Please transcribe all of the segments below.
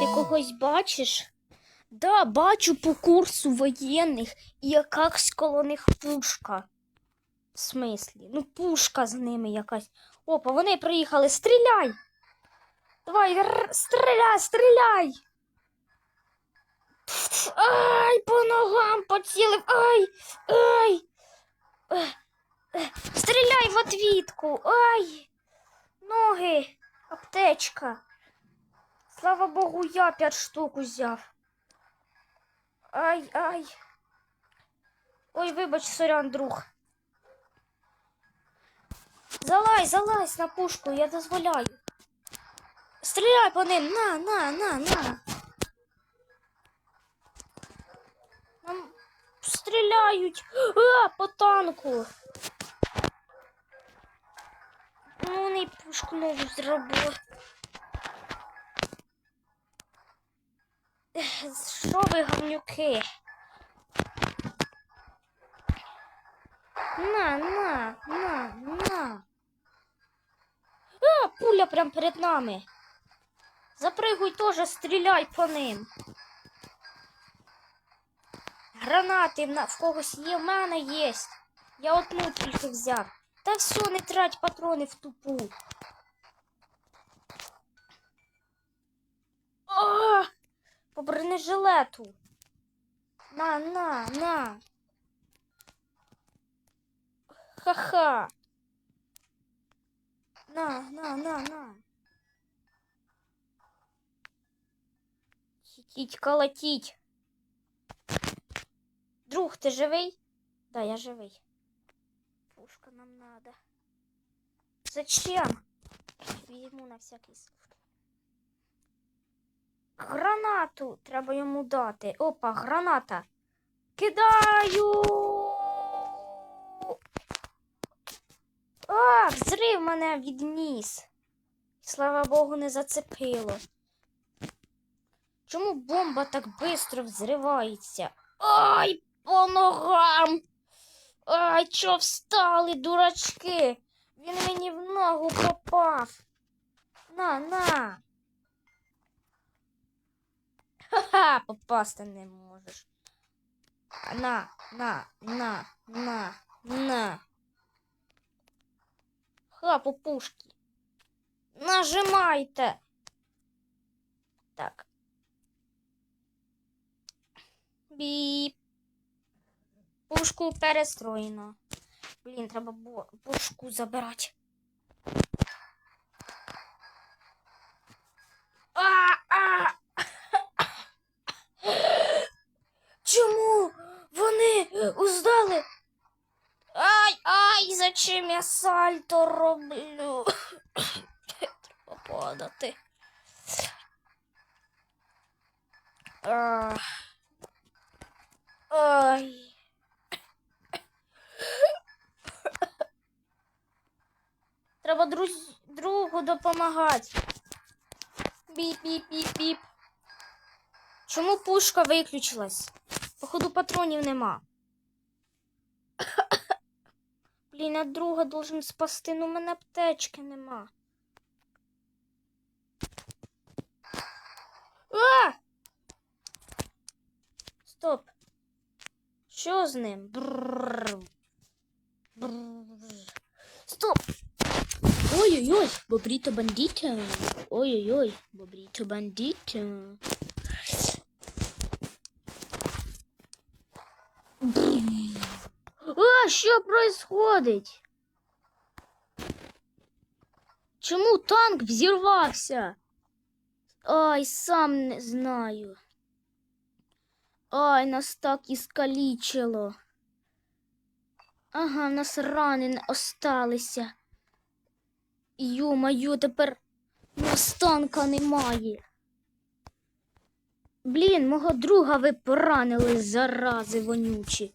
Ти когось бачиш? Да, бачу по курсу воєнних і якась коло них пушка. В смислі? Ну, пушка з ними якась. Опа, вони приїхали. Стріляй! Давай, стріляй, стріляй! Ай, по ногам поцілив. Ай! Ай! Стріляй в отвітку! Ай! Ноги! Аптечка! Слава Богу, я п'ять штук узяв. Ай, ай. Ой, вибач, сорян, друг. Залазь, залазь на пушку, я дозволяю. Стріляй по ним, на, на, на, на. Нам стріляють. А, по танку. Ну, й пушку нову зробили. Що ви гавнюки? На, на, на, на. А, пуля прям перед нами. Запригуй теж, стріляй по ним. Гранати в, когось є, в мене є. Я одну тільки взяв. Та все, не трать патрони в тупу. А! По бронежилету. На, на, на. Ха-ха. На, на, на, на. Хітіть, колотіть. Друг, ти живий? Да, я живий. Пушка нам надо. Зачем? Візьму на всякий случай. Гранату треба йому дати. Опа, граната. Кидаю. А, взрив мене відніс. Слава Богу, не зацепило. Чому бомба так швидко взривається? Ай, по ногам. Ай, чо встали, дурачки? Він мені в ногу попав. На, на. Ха-ха, попасти не можеш. На, на, на, на, на. Ха, по пушки. Нажимайте. Так. Біп. Пушку перестроєно. Блін, треба пушку забирати. А, а. Чому вони уздали? Ай, ай, зачем я сальто роблю? Треба падати. Ай. Треба друз... другу допомагати. Біп-біп-біп-біп. Чому пушка виключилась? Походу патронів нема. Блін, а друга должен спасти, ну в мене аптечки нема. А! Стоп. Що з ним? Бррр. Стоп. Ой-ой-ой, бобріто бандіто. Ой-ой-ой, бобріто бандіто. А, що происходить? Чому танк взірвався? Ай, сам не знаю. Ай, нас так іскалічило. Ага, в нас рани не осталися. Ю-маю, тепер нас танка немає. Блін, мого друга ви поранили, зарази вонючі.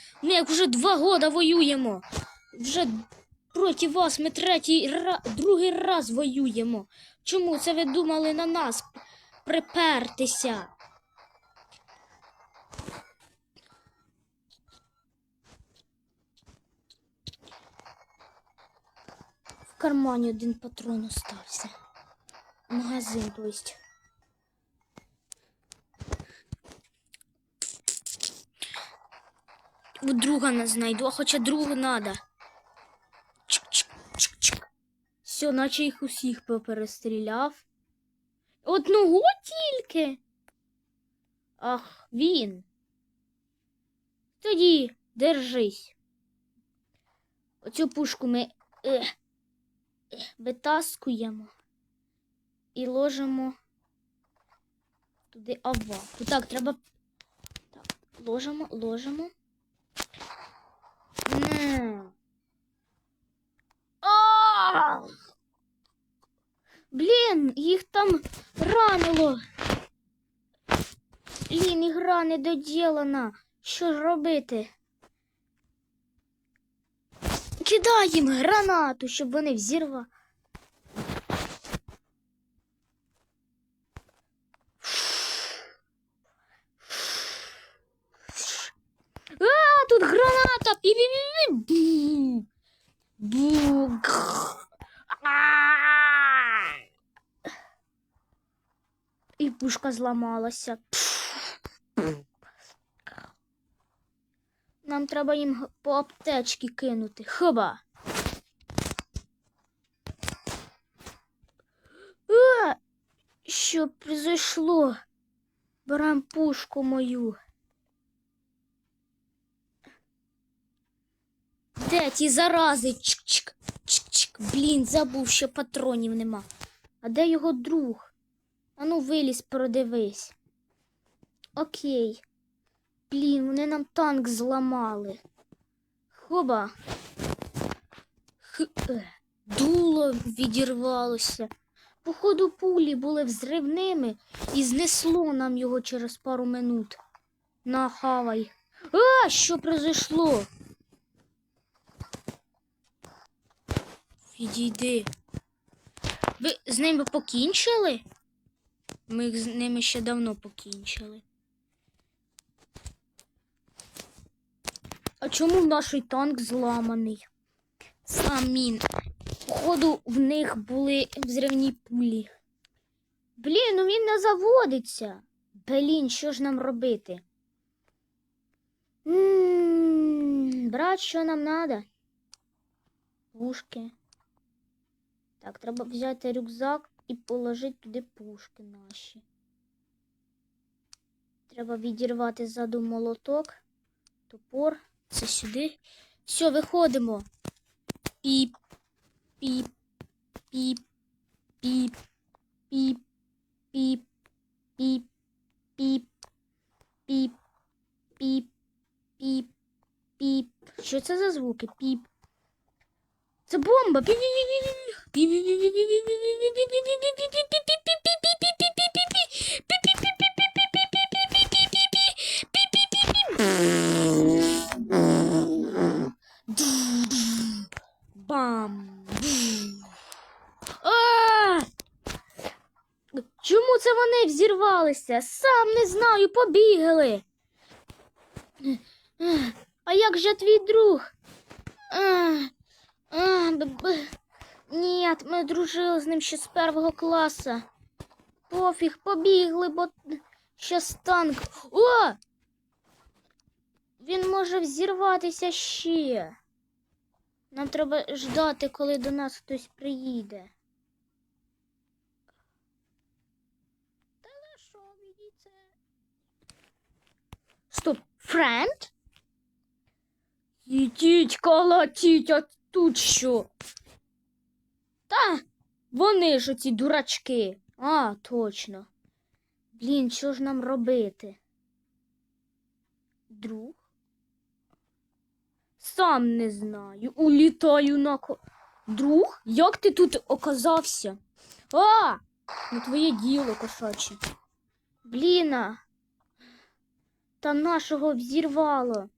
Ми як вже два года воюємо. Вже проти вас ми третій ра... другий раз воюємо. Чому це ви думали на нас припертися? В кармані один патрон остався. Магазин, то. Друга не знайду, а хоча другу надо. Все, наче їх усіх поперестріляв. Одного тільки. Ах, він. Тоді держись. Оцю пушку ми е, е, витаскуємо і ложимо туди аваку. Так, треба. Так, ложимо, ложимо. Блін, їх там ранило. Блін, ігра не доділана. Що ж робити? Кидай їм гранату, щоб вони взірвали. А, тут граната! Пі-пі-пі-пі! Бу! Бу! А! І пушка зламалася. Нам треба їм по аптечці кинути. Хіба? А! Що произошло? Берем пушку мою. Де ті зарази? Чик-чик, чик-чик. Блін, забув, що патронів нема. А де його друг? Ану, виліз, продивись. Окей. Блін, вони нам танк зламали. Хоба. Х... е, Дуло відірвалося. Походу, пулі були взривними і знесло нам його через пару минут. На, хавай. А, що произошло? Відійди. Ви з ними покінчили? Ми з ними ще давно покінчили. А чому наш танк зламаний? Сам мін. Походу, в них були взривні пулі. Блін, ну він не заводиться. Блін, що ж нам робити? М, Брат, що нам надо? Пушки. Так, треба взяти рюкзак і положити туди пушки наші. Треба відірвати ззаду молоток, топор. Це сюди. Все, виходимо. Піп, піп, піп, піп, піп, піп, піп, піп, піп, піп, піп, піп. Що це за звуки? Піп. Це бомба. Бам. Чому це вони взірвалися? Сам не знаю, побігли. А як же твій друг? А, а, Ні, ми дружили з ним ще з першого класу. Пофіг, побігли, бо щас танк. О! Він може взірватися ще. Нам треба ждати, коли до нас хтось приїде. Та на що мені це? Стоп, френд? Ідіть, колотіть, а тут що? Та, вони ж оці дурачки. А, точно. Блін, що ж нам робити? Друг? Сам не знаю. Улітаю на ко. Друг? Як ти тут оказався? А! Не твоє діло, кошаче. Бліна. Та нашого взірвало.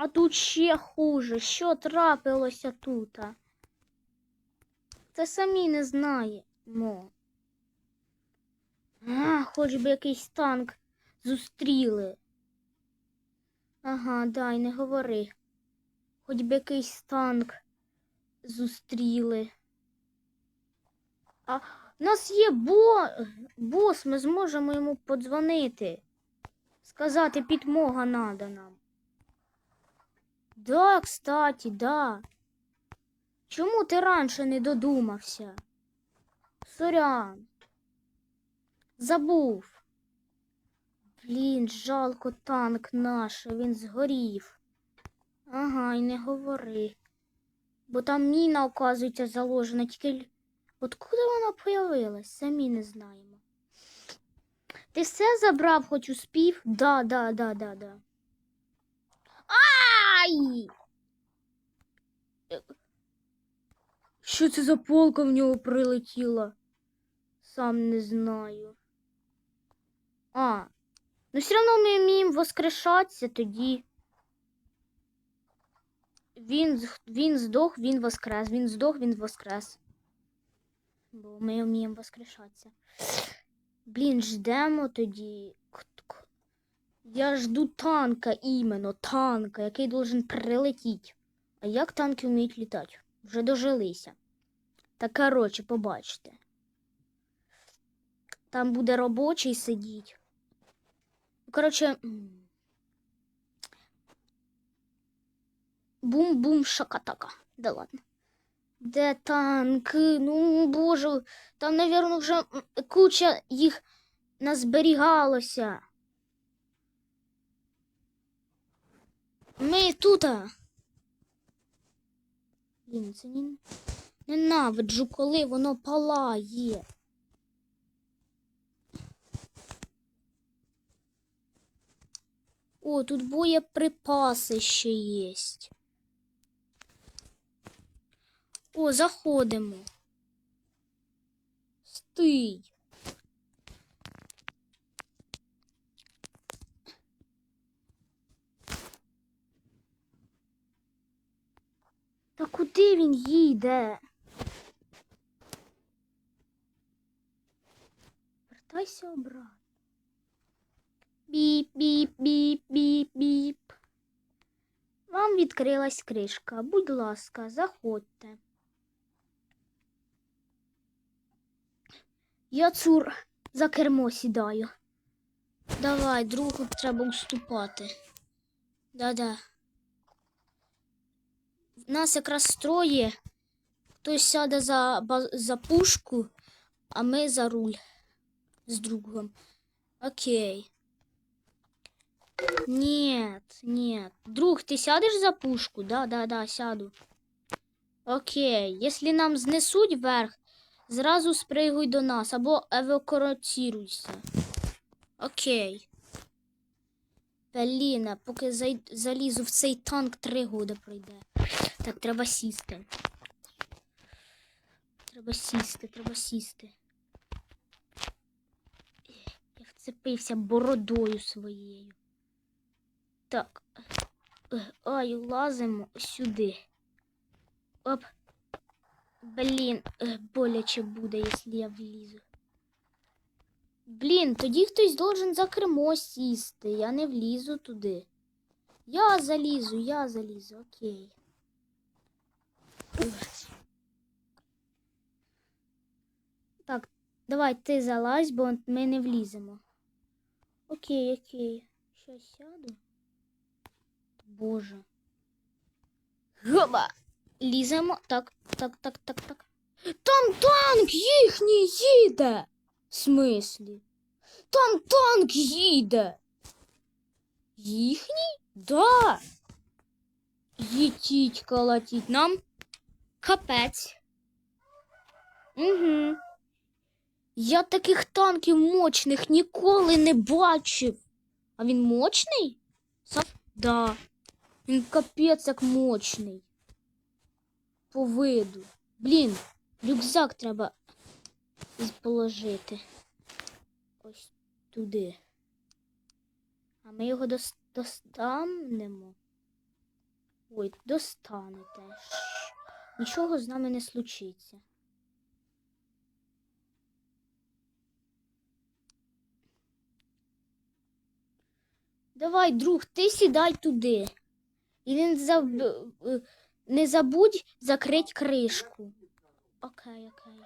А тут ще хуже. Що трапилося тут? Це самі не знаємо. А, хоч би якийсь танк зустріли. Ага, дай, не говори. Хоч би якийсь танк зустріли. А в нас є бо... бос, ми зможемо йому подзвонити. Сказати, підмога надо нам. Да, кстати, да. Чому ти раніше не додумався? Сорян. Забув. Блін, жалко танк наш, він згорів. Ага, й не говори. Бо там міна, оказується, заложена, тільки откуда вона появилась, самі не знаємо. Ти все забрав, хоч успів? Да, да, да, да, да. Ай! Що це за полка в нього прилетіла? Сам не знаю. А, ну все одно ми вміємо воскрешатися тоді. Він, він здох, він воскрес, він здох, він воскрес. Бо ми вміємо воскрешатися. Блін, ждемо тоді. Я жду танка іменно, танка, який должен прилетіти. А як танки вміють літати? Вже дожилися. Та коротше, побачите. Там буде робочий сидіть. Ну, Коротше. Бум-бум шакатака. Да ладно. Де танки? Ну, боже, там, напевно, вже куча їх назберігалося. Ми тут. Блін, це не... ненавиджу, коли воно палає. О, тут боєприпаси ще є. О, заходимо. Стий. Куди він їде? Вертайся обратно. Біп, біп, біп, біп, біп. Вам відкрилась кришка. Будь ласка, заходьте. Я цур за кермо сідаю. Давай, другу треба уступати. Да-да. Нас якраз троє. Хтось сяде за, за пушку, а ми за руль з другом. Окей. Нет, нет. Друг, ты сядешь за пушку? Да, да, да, сяду. Окей. Если нам знесуть вверх, зразу спригуй до нас або евакуатируйся. Окей. Блін, поки залізу в цей танк три года пройде. Так, треба сісти. Треба сісти, треба сісти. Я вцепився бородою своєю. Так. Ай, лазимо сюди. Оп. Блін, е, боляче буде, якщо я влізу. Блін, тоді хтось должен за кермо сісти. Я не влізу туди. Я залізу, я залізу, окей. Так, давай ти залазь, бо ми не вліземо. Окей, окей. Щас сяду. Боже. Гоба! Ліземо. Так, так, так, так, так. Там танк їхній їде. В смислі? Там танк їде. Їхній? Да. Їтіть колотіть нам. Капець. Угу. Я таких танків мощних ніколи не бачив. А він мощний? Сав... Да. Він капець як мощний. По виду. Блін, рюкзак треба положити. Ось туди. А ми його дос- достанемо. Ой, достанете. Нічого з нами не случиться. Давай, друг, ти сідай туди. І не, заб... е, не забудь закрити кришку. Окей, окей.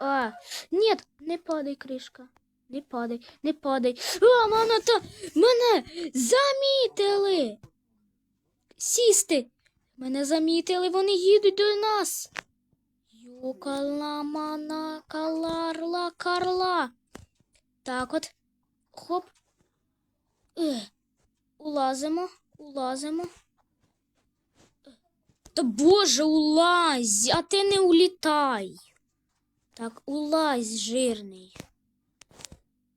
А, нет, не падай, кришка. Не падай, не падай. А, мене та мене замітили. Сісти. Мене замітили, вони їдуть до нас. Йокала мана каларла карла. Так от. Хоп. Е. Улазимо, улазимо. Та боже, улазь, а ти не улітай. Так, улазь, жирний.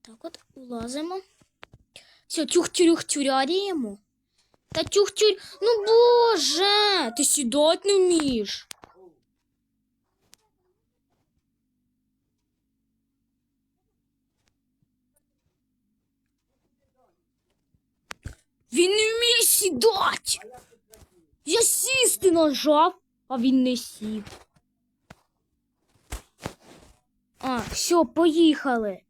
Так от, улазимо. Все, тюх-тюрюх-тюряріємо. Та тюх-тюрь. Ну боже, ти сідати не вмієш. Він не вміє сідати. Я сісти нажав, а він не сів. А, все, поїхали.